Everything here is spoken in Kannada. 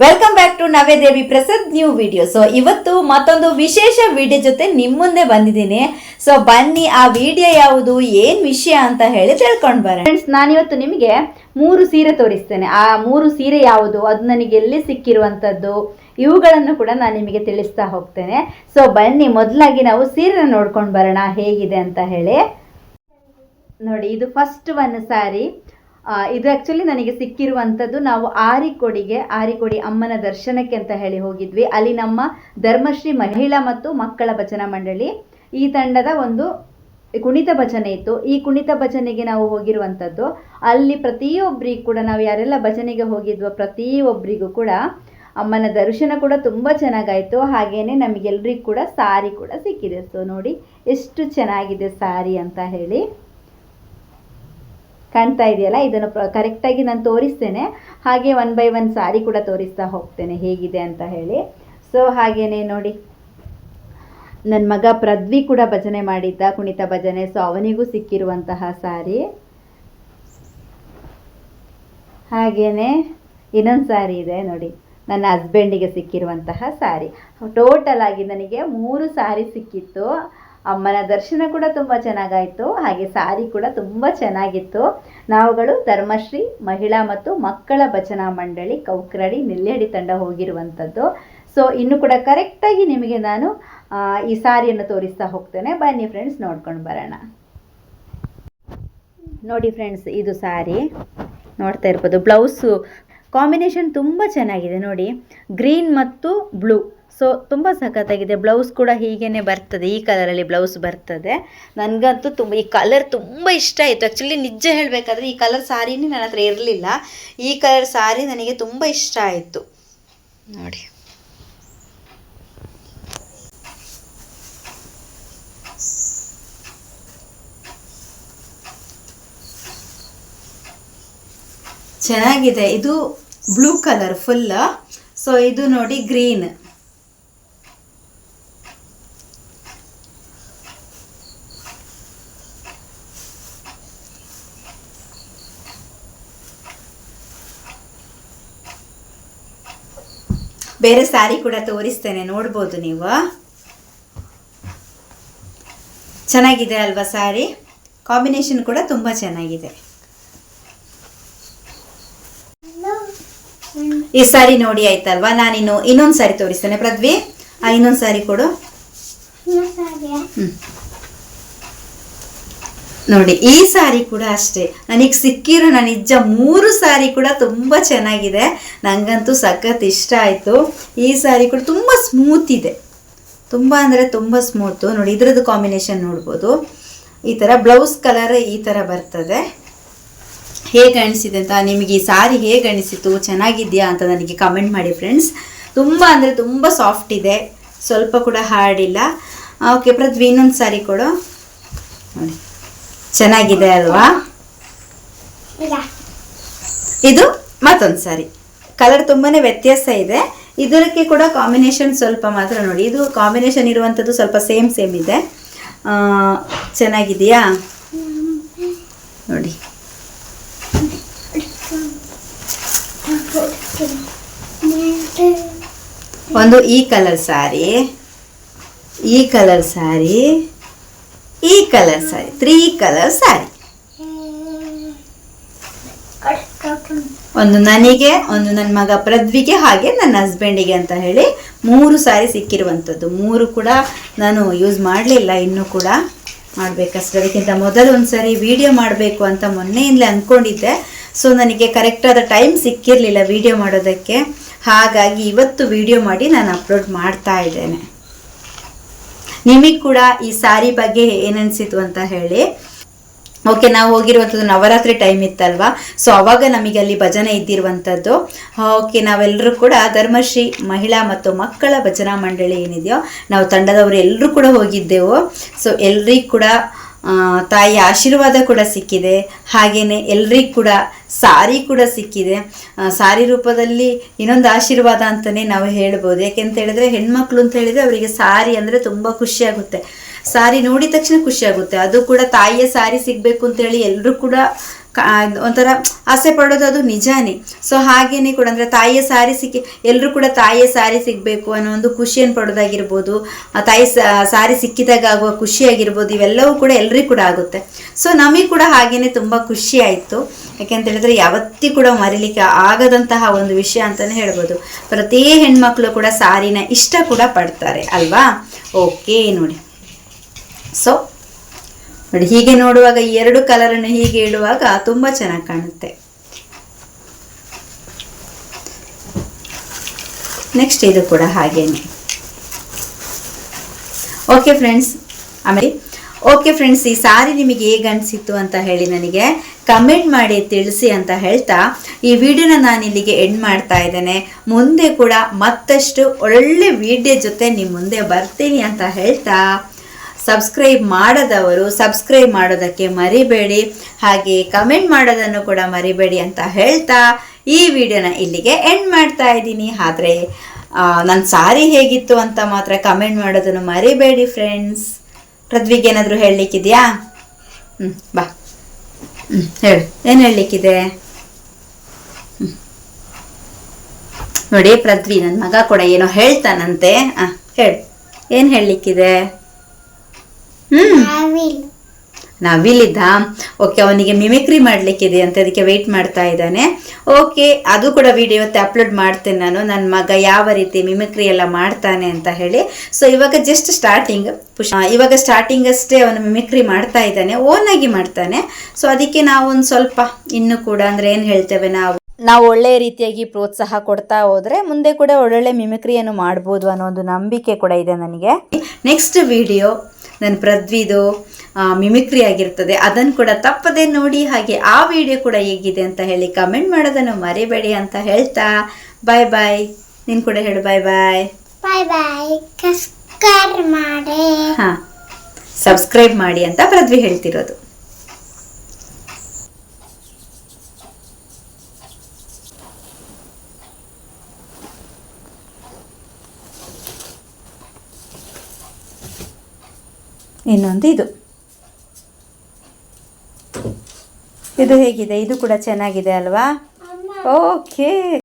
Welcome back to Navedevi Prasad new video so ಇವತ್ತು ಮತ್ತೊಂದು ವಿಶೇಷ ವಿಡಿಯೋ ಜೊತೆ ನಿಮ್ಮ ಮುಂದೆ ಬಂದಿದ್ದೀನಿ. ಸೊ ಬನ್ನಿ, ಆ ವಿಡಿಯೋ ಯಾವುದು, ಏನ್ ವಿಷಯ ಅಂತ ಹೇಳಿ ತಿಳ್ಕೊಂಡು ಬರೋಣ. ಫ್ರೆಂಡ್ಸ್ ನಾನಿವತ್ತು ನಿಮಗೆ ಮೂರು ಸೀರೆ ತೋರಿಸ್ತೇನೆ. ಆ ಮೂರು ಸೀರೆ ಯಾವುದು, ಅದು ನನಗೆ ಎಲ್ಲಿ ಸಿಕ್ಕಿರುವಂಥದ್ದು ಇವುಗಳನ್ನು ಕೂಡ ನಾನು ನಿಮಗೆ ತಿಳಿಸ್ತಾ ಹೋಗ್ತೇನೆ. ಸೊ ಬನ್ನಿ, ಮೊದಲಾಗಿ ನಾವು ಸೀರೆನ ನೋಡ್ಕೊಂಡು ಬರೋಣ, ಹೇಗಿದೆ ಅಂತ ಹೇಳಿ. ನೋಡಿ, ಇದು ಫಸ್ಟ್ ಒನ್ ಸಾರಿ ಇದು ಆ್ಯಕ್ಚುಲಿ ನನಗೆ ಸಿಕ್ಕಿರುವಂಥದ್ದು ನಾವು ಆರಿಕೊಡಿಗೆ, ಆರಿಕೊಡಿ ಅಮ್ಮನ ದರ್ಶನಕ್ಕೆ ಅಂತ ಹೇಳಿ ಹೋಗಿದ್ವಿ. ಅಲ್ಲಿ ನಮ್ಮ ಧರ್ಮಶ್ರೀ ಮಹಿಳಾ ಮತ್ತು ಮಕ್ಕಳ ಭಜನಾ ಮಂಡಳಿ, ಈ ತಂಡದ ಒಂದು ಕುಣಿತ ಭಜನೆ ಇತ್ತು. ಈ ಕುಣಿತ ಭಜನೆಗೆ ನಾವು ಹೋಗಿರುವಂಥದ್ದು ಅಲ್ಲಿ ಪ್ರತಿಯೊಬ್ಬರಿಗೂ ಕೂಡ ನಾವು ಯಾರೆಲ್ಲ ಭಜನೆಗೆ ಹೋಗಿದ್ವೋ ಪ್ರತಿಯೊಬ್ಬರಿಗೂ ಕೂಡ ಅಮ್ಮನ ದರ್ಶನ ಕೂಡ ತುಂಬ ಚೆನ್ನಾಗಾಯಿತು. ಹಾಗೆಯೇ ನಮಗೆಲ್ರಿಗೂ ಕೂಡ ಸಾರಿ ಕೂಡ ಸಿಕ್ಕಿದೆ. ಸೊ ನೋಡಿ, ಎಷ್ಟು ಚೆನ್ನಾಗಿದೆ ಸಾರಿ ಅಂತ ಹೇಳಿ. ಕಾಣ್ತಾ ಇದೆಯಲ್ಲ? ಇದನ್ನು ಕರೆಕ್ಟಾಗಿ ನಾನು ತೋರಿಸ್ತೇನೆ. ಹಾಗೆ ಒನ್ ಬೈ ಒನ್ ಸಾರಿ ಕೂಡ ತೋರಿಸ್ತಾ ಹೋಗ್ತೇನೆ. ಹೇಗಿದೆ ಅಂತ ಹೇಳಿ. ಸೊ ಹಾಗೇನೆ ನೋಡಿ. ನನ್ನ ಮಗ ಪ್ರದ್ವಿ ಕೂಡ ಭಜನೆ ಮಾಡಿದ್ದ, ಕುಣಿತ ಭಜನೆ. ಸೊ ಅವನಿಗೂ ಸಿಕ್ಕಿರುವಂತಹ ಸಾರಿ ಹಾಗೇನೇ ಇನ್ನೊಂದು ಸಾರಿ ಇದೆ ನೋಡಿ. ನನ್ನ ಹಸ್ಬೆಂಡಿಗೆ ಸಿಕ್ಕಿರುವಂತಹ ಸಾರಿ ಟೋಟಲ್ ಆಗಿ ನನಗೆ ಮೂರು ಸಾರಿ ಸಿಕ್ಕಿತ್ತು. ಅಮ್ಮನ ದರ್ಶನ ಕೂಡ ತುಂಬ ಚೆನ್ನಾಗಾಯಿತು, ಹಾಗೆ ಸಾರಿ ಕೂಡ ತುಂಬ ಚೆನ್ನಾಗಿತ್ತು. ನಾವುಗಳು ಧರ್ಮಶ್ರೀ, ಮಹಿಳಾ ಮತ್ತು ಮಕ್ಕಳ ಭಜನಾ ಮಂಡಳಿ ಕೌಕ್ರಡಿ ನಿಲ್ಲೆಡಿ ತಂಡ ಹೋಗಿರುವಂಥದ್ದು. ಸೊ ಇನ್ನು ಕೂಡ ಕರೆಕ್ಟಾಗಿ ನಿಮಗೆ ನಾನು ಈ ಸಾರಿಯನ್ನು ತೋರಿಸ್ತಾ ಹೋಗ್ತೇನೆ. ಬನ್ನಿ ಫ್ರೆಂಡ್ಸ್ ನೋಡ್ಕೊಂಡು ಬರೋಣ. ನೋಡಿ ಫ್ರೆಂಡ್ಸ್ ಇದು ಸಾರಿ. ನೋಡ್ತಾ ಇರ್ಬೋದು ಬ್ಲೌಸು ಕಾಂಬಿನೇಷನ್ ತುಂಬ ಚೆನ್ನಾಗಿದೆ, ನೋಡಿ. ಗ್ರೀನ್ ಮತ್ತು ಬ್ಲೂ ಸೊ ತುಂಬ ಸಖತ್ತಾಗಿದೆ. ಬ್ಲೌಸ್ ಕೂಡ ಹೀಗೇ ಬರ್ತದೆ. ಈ ಕಲರಲ್ಲಿ ಬ್ಲೌಸ್ ಬರ್ತದೆ. ನನಗಂತೂ ತುಂಬ ಈ ಕಲರ್ ತುಂಬ ಇಷ್ಟ ಆಯಿತು. ಆ್ಯಕ್ಚುಲಿ ನಿಜ ಹೇಳಬೇಕಾದ್ರೆ ಈ ಕಲರ್ ಸಾರಿನೇ ನನ್ನ ಹತ್ರ ಇರಲಿಲ್ಲ. ಈ ಕಲರ್ ಸಾರಿ ನನಗೆ ತುಂಬ ಇಷ್ಟ ಆಯಿತು. ನೋಡಿ. ಚೆನ್ನಾಗಿದೆ. ಇದು ಬ್ಲೂ ಕಲರ್ ಫುಲ್ ಸೊ ಇದು ನೋಡಿ ಗ್ರೀನ್ ಬೇರೆ ಸ್ಯಾರಿ ಕೂಡ ತೋರಿಸ್ತೇನೆ ನೋಡ್ಬೋದು ನೀವು. ಚೆನ್ನಾಗಿದೆ ಅಲ್ವಾ ಸ್ಯಾರಿ? ಕಾಂಬಿನೇಷನ್ ಕೂಡ ತುಂಬ ಚೆನ್ನಾಗಿದೆ. ಈ ಸಾರಿ ನೋಡಿ ಆಯ್ತಲ್ವಾ? ನಾನಿನ್ನು ಇನ್ನೊಂದು ಸಾರಿ ತೋರಿಸ್ತೇನೆ. ಪೃಥ್ವಿ ಆ ಇನ್ನೊಂದು ಸಾರಿ ಕೊಡು. ಹ್ಮ್. ನೋಡಿ, ಈ ಸಾರಿ ಕೂಡ ಅಷ್ಟೇ. ನನಗೆ ಸಿಕ್ಕಿರೋ ನನ್ನ ನಿಜ ಮೂರು ಸಾರಿ ಕೂಡ ತುಂಬ ಚೆನ್ನಾಗಿದೆ. ನನಗಂತೂ ಸಖತ್ ಇಷ್ಟ ಆಯಿತು. ಈ ಸಾರಿ ಕೂಡ ತುಂಬ ಸ್ಮೂತ್ ಇದೆ. ತುಂಬ ಅಂದರೆ ತುಂಬ ಸ್ಮೂತು ನೋಡಿ, ಇದ್ರದ್ದು ಕಾಂಬಿನೇಷನ್ ನೋಡ್ಬೋದು. ಈ ಥರ ಬ್ಲೌಸ್ ಕಲರ್ ಈ ಥರ ಬರ್ತದೆ. ಹೇಗೆ ಅನಿಸಿದೆ ಅಂತ ನಿಮಗೆ ಈ ಸಾರಿ ಹೇಗೆ ಅನಿಸಿತು ಚೆನ್ನಾಗಿದೆಯಾ ಅಂತ ನನಗೆ ಕಮೆಂಟ್ ಮಾಡಿ ಫ್ರೆಂಡ್ಸ್ ತುಂಬ ಅಂದರೆ ತುಂಬ ಸಾಫ್ಟ್ ಇದೆ. ಸ್ವಲ್ಪ ಕೂಡ ಹಾರ್ಡ್ ಇಲ್ಲ. ಓಕೆ ಪ್ರದ್ವಿ, ಇನ್ನೊಂದು ಸಾರಿ ಕೊಡು. ನೋಡಿ. ಚೆನ್ನಾಗಿದೆ ಅಲ್ವಾ? ಇದು ಮತ್ತೊಂದು ಸಾರಿ. ಕಲರ್ ತುಂಬಾನೇ ವ್ಯತ್ಯಾಸ ಇದೆ. ಇದಕ್ಕೆ ಕೂಡ ಕಾಂಬಿನೇಷನ್ ಸ್ವಲ್ಪ ಮಾತ್ರ ನೋಡಿ. ಇದು ಕಾಂಬಿನೇಷನ್ ಇರುವಂಥದ್ದು ಸ್ವಲ್ಪ ಸೇಮ್ ಸೇಮ್ ಇದೆ. ಚೆನ್ನಾಗಿದೆಯಾ? ನೋಡಿ. ಒಂದು ಈ ಕಲರ್ ಸಾರಿ. ಈ ಕಲರ್ ಸಾರಿ. ಈ colour sari three colour sari ಒಂದು ನನಗೆ, ಒಂದು ನನ್ನ ಮಗ ಪ್ರದ್ವಿಗೆ ಹಾಗೆ ನನ್ನ ಹಸ್ಬೆಂಡಿಗೆ ಅಂತ ಹೇಳಿ ಮೂರು ಸಾರಿ ಸಿಕ್ಕಿರುವಂಥದ್ದು. ಮೂರು ಕೂಡ ನಾನು ಯೂಸ್ ಮಾಡಲಿಲ್ಲ, ಇನ್ನೂ ಕೂಡ ಮಾಡಬೇಕಷ್ಟೇ. ಅದಕ್ಕಿಂತ ಮೊದಲು ಒಂದು ಸಾರಿ ವಿಡಿಯೋ ಮಾಡಬೇಕು ಅಂತ ಮೊನ್ನೆಯಿಂದಲೇ ಅಂದ್ಕೊಂಡಿದ್ದೆ ಸೊ ನನಗೆ ಕರೆಕ್ಟಾದ ಟೈಮ್ ಸಿಕ್ಕಿರಲಿಲ್ಲ ವಿಡಿಯೋ ಮಾಡೋದಕ್ಕೆ. ಹಾಗಾಗಿ ಇವತ್ತು ವಿಡಿಯೋ ಮಾಡಿ ನಾನು ಅಪ್ಲೋಡ್ ಮಾಡ್ತಾ ಇದ್ದೇನೆ. ನಿಮಗೆ ಕೂಡ ಈ ಸಾರಿ ಬಗ್ಗೆ ಏನನ್ಸಿತು ಅಂತ ಹೇಳಿ. ಓಕೆ ನಾವು ಹೋಗಿರುವಂಥದ್ದು ನವರಾತ್ರಿ ಟೈಮ್ ಇತ್ತಲ್ವಾ? ಸೊ ಅವಾಗ ನಮಗೆ ಅಲ್ಲಿ ಭಜನೆ ಇದ್ದಿರುವಂಥದ್ದು ಓಕೆ ನಾವೆಲ್ಲರೂ ಕೂಡ ಧರ್ಮಶ್ರೀ, ಮಹಿಳಾ ಮತ್ತು ಮಕ್ಕಳ ಭಜನಾ ಮಂಡಳಿ ಏನಿದೆಯೋ, ನಾವು ತಂಡದವರು ಎಲ್ಲರೂ ಕೂಡ ಹೋಗಿದ್ದೆವು. ಸೊ ಎಲ್ರಿಗೂ ಕೂಡ ತಾಯಿಯ ಆಶೀರ್ವಾದ ಕೂಡ ಸಿಕ್ಕಿದೆ. ಹಾಗೆಯೇ ಎಲ್ರಿಗೂ ಕೂಡ ಸಾರಿ ಕೂಡ ಸಿಕ್ಕಿದೆ. ಸಾರಿ ರೂಪದಲ್ಲಿ ಇನ್ನೊಂದು ಆಶೀರ್ವಾದ ಅಂತಲೇ ನಾವು ಹೇಳ್ಬೋದು. ಯಾಕೆಂತ ಹೇಳಿದ್ರೆ ಹೆಣ್ಮಕ್ಳು ಅಂತ ಹೇಳಿದ್ರೆ ಅವರಿಗೆ ಸಾರಿ ಅಂದರೆ ತುಂಬ ಖುಷಿಯಾಗುತ್ತೆ ಸಾರಿ ನೋಡಿದ ತಕ್ಷಣ ಖುಷಿ ಆಗುತ್ತೆ. ಅದು ಕೂಡ ತಾಯಿಯ ಸಾರಿ ಸಿಗಬೇಕು ಅಂತೇಳಿ ಎಲ್ಲರೂ ಕೂಡ ಒಂಥರ ಆಸೆ ಪಡೋದು ಅದು ನಿಜಾನೇ. ಸೊ ಹಾಗೇನೆ ಕೂಡ ಅಂದರೆ ತಾಯಿಯ ಸಾರಿ ಸಿಕ್ಕಿ ಎಲ್ಲರೂ ಕೂಡ ತಾಯಿಯ ಸಾರಿ ಸಿಗಬೇಕು ಅನ್ನೋ ಒಂದು ಖುಷಿಯನ್ನು ಪಡೋದಾಗಿರ್ಬೋದು. ತಾಯಿ ಸಾರಿ ಸಿಕ್ಕಿದಾಗ ಆಗುವ ಖುಷಿ ಆಗಿರ್ಬೋದು. ಇವೆಲ್ಲವೂ ಕೂಡ ಎಲ್ರಿಗೂ ಕೂಡ ಆಗುತ್ತೆ. ಸೊ ನಮಗೆ ಕೂಡ ಹಾಗೇನೆ ತುಂಬ ಖುಷಿ ಆಯಿತು. ಯಾಕೆಂತ ಹೇಳಿದ್ರೆ ಯಾವತ್ತಿ ಕೂಡ ಮರಿಲಿಕ್ಕೆ ಆಗದಂತಹ ಒಂದು ವಿಷಯ ಅಂತಲೇ ಹೇಳ್ಬೋದು. ಪ್ರತಿ ಹೆಣ್ಮಕ್ಳು ಕೂಡ ಸಾರಿನ ಇಷ್ಟ ಕೂಡ ಪಡ್ತಾರೆ. ಅಲ್ವಾ? ಓಕೆ ನೋಡಿ. ಸೊ ನೋಡಿ, ಹೀಗೆ ನೋಡುವಾಗ ಈ ಎರಡು ಕಲರನ್ನು ಹೀಗೆ ಇಡುವಾಗ ತುಂಬ ಚೆನ್ನಾಗಿ ಕಾಣುತ್ತೆ. ನೆಕ್ಸ್ಟ್ ಇದು ಕೂಡ ಹಾಗೇನೆ. ಓಕೆ ಫ್ರೆಂಡ್ಸ್ ಆಮೇಲೆ ಓಕೆ ಫ್ರೆಂಡ್ಸ್ ಈ ಸಾರಿ ನಿಮಗೆ ಹೇಗೆ ಅನಿಸಿತ್ತು ಅಂತ ಹೇಳಿ ನನಗೆ ಕಮೆಂಟ್ ಮಾಡಿ ತಿಳಿಸಿ ಅಂತ ಹೇಳ್ತಾ, ಈ ವಿಡಿಯೋನ ನಾನು ಇಲ್ಲಿಗೆ ಎಂಡ್ ಮಾಡ್ತಾ ಇದ್ದೇನೆ. ಮುಂದೆ ಕೂಡ ಮತ್ತಷ್ಟು ಒಳ್ಳೆ ವಿಡಿಯೋ ಜೊತೆ ನಿಮ್ಮ ಮುಂದೆ ಬರ್ತೀನಿ ಅಂತ ಹೇಳ್ತಾ. ಸಬ್ಸ್ಕ್ರೈಬ್ ಮಾಡದವರು ಸಬ್ಸ್ಕ್ರೈಬ್ ಮಾಡೋದಕ್ಕೆ ಮರಿಬೇಡಿ. ಹಾಗೆ ಕಮೆಂಟ್ ಮಾಡೋದನ್ನು ಕೂಡ ಮರಿಬೇಡಿ ಅಂತ ಹೇಳ್ತಾ ಈ ವಿಡಿಯೋನ ಇಲ್ಲಿಗೆ ಎಂಡ್ ಮಾಡ್ತಾ ಇದ್ದೀನಿ. ಆದರೆ ನನ್ನ ಸಾರಿ ಹೇಗಿತ್ತು ಅಂತ ಮಾತ್ರ ಕಮೆಂಟ್ ಮಾಡೋದನ್ನು ಮರಿಬೇಡಿ ಫ್ರೆಂಡ್ಸ್ ಪೃಥ್ವಿಗೆ ಏನಾದರೂ ಹೇಳಲಿಕ್ಕಿದೆಯಾ? ಹ್ಞೂ ಬಾ. ಹ್ಞೂ ಹೇಳು. ಏನು ಹೇಳಲಿಕ್ಕಿದೆ? ನೋಡಿ, ಪೃಥ್ವಿ ನನ್ನ ಮಗ ಕೂಡ ಏನೋ ಹೇಳ್ತಾನಂತೆ. ಹಾಂ ಹೇಳು. ಏನು ಹೇಳಲಿಕ್ಕಿದೆ? ಹ್ಮ್. ನವಿಲಿದ್ದ ಓಕೆ ಅವನಿಗೆ ಮಿಮಿಕ್ರಿ ಮಾಡ್ಲಿಕ್ಕಿದೆ ಅಂತ ಅದಕ್ಕೆ ವೆಯ್ಟ್ ಮಾಡ್ತಾ ಇದ್ದಾನೆ. ಓಕೆ ಅದು ಕೂಡ ವಿಡಿಯೋ ಇವತ್ತು ಅಪ್ಲೋಡ್ ಮಾಡ್ತೇನೆ ನಾನು. ನನ್ನ ಮಗ ಯಾವ ರೀತಿ ಮಿಮಿಕ್ರಿ ಎಲ್ಲ ಮಾಡ್ತಾನೆ ಅಂತ ಹೇಳಿ. ಸೊ ಇವಾಗ ಜಸ್ಟ್ ಸ್ಟಾರ್ಟಿಂಗ್ ಪುಷ್ ಇವಾಗ ಸ್ಟಾರ್ಟಿಂಗ್ ಅಷ್ಟೇ ಅವನು ಮಿಮಿಕ್ರಿ ಮಾಡ್ತಾ ಇದ್ದಾನೆ. ಓನಾಗಿ ಮಾಡ್ತಾನೆ. ಸೊ ಅದಕ್ಕೆ ನಾವು ಒಂದು ಸ್ವಲ್ಪ ಇನ್ನು ಕೂಡ ಅಂದ್ರೆ ಏನು ಹೇಳ್ತೇವೆ ನಾವು? ನಾವು ಒಳ್ಳೆಯ ರೀತಿಯಾಗಿ ಪ್ರೋತ್ಸಾಹ ಕೊಡ್ತಾ ಹೋದರೆ ಮುಂದೆ ಕೂಡ ಒಳ್ಳೊಳ್ಳೆ ಮಿಮಿಕ್ರಿಯನ್ನು ಮಾಡ್ಬೋದು ಅನ್ನೋ ಒಂದು ನಂಬಿಕೆ ಕೂಡ ಇದೆ ನನಗೆ. ನೆಕ್ಸ್ಟ್ ವಿಡಿಯೋ ನನ್ನ ಪ್ರದ್ವಿದು ಮಿಮಿಕ್ರಿ ಆಗಿರ್ತದೆ. ಅದನ್ನು ಕೂಡ ತಪ್ಪದೆ ನೋಡಿ ಹಾಗೆ ಆ ವಿಡಿಯೋ ಕೂಡ ಹೇಗಿದೆ ಅಂತ ಹೇಳಿ ಕಮೆಂಟ್ ಮಾಡೋದನ್ನು ಮರಿಬೇಡಿ ಅಂತ ಹೇಳ್ತಾ. ಬಾಯ್ ಬಾಯ್ ನೀನು ಕೂಡ ಹೇಳು ಬಾಯ್ ಬಾಯ್ ಬಾಯ್ ಬಾಯ್ ಸಬ್ಸ್ಕ್ರೈಬ್ ಮಾಡಿ. ಹಾಂ. ಸಬ್ಸ್ಕ್ರೈಬ್ ಮಾಡಿ ಅಂತ ಪ್ರದ್ವಿ ಹೇಳ್ತಿರೋದು. ಇನ್ನೊಂದು ಇದು ಇದು ಹೇಗಿದೆ? ಇದು ಕೂಡ ಚೆನ್ನಾಗಿದೆ ಅಲ್ವಾ? ಓಕೆ